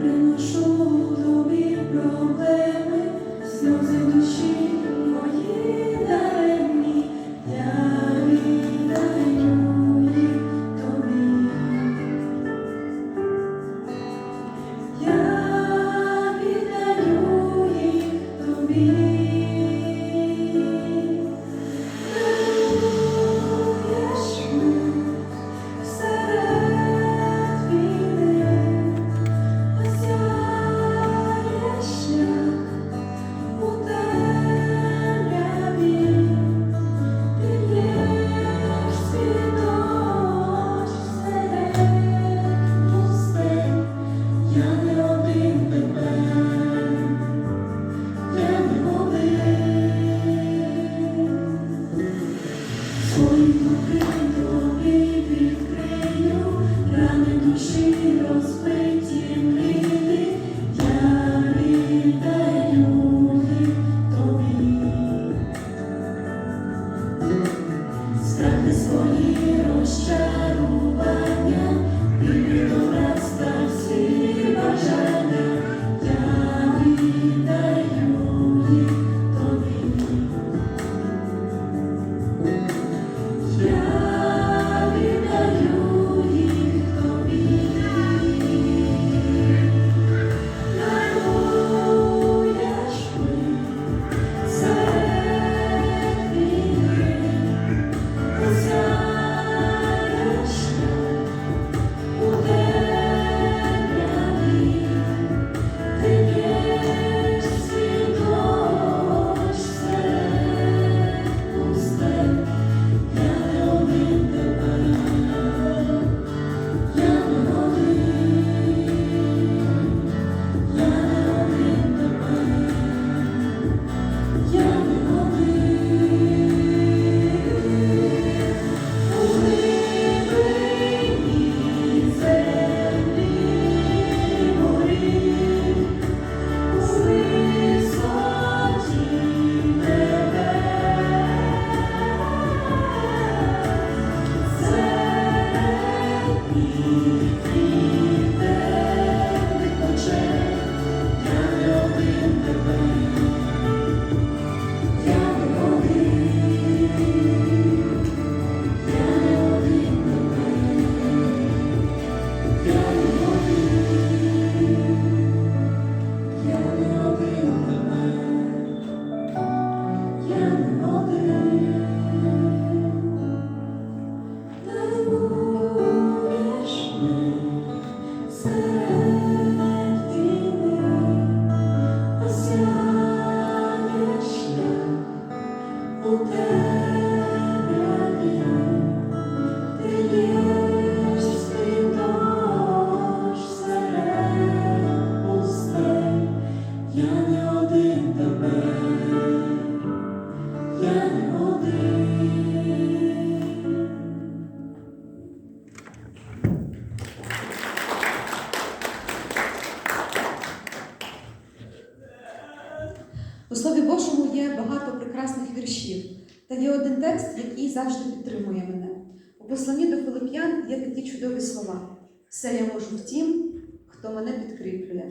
Приношу тобі проблеми, сльози душі. Porque... У Слові Божому є багато прекрасних віршів, та є один текст, який завжди підтримує мене. У посланні до Филип'ян є такі чудові слова: все я можу в тім, хто мене підкріплює.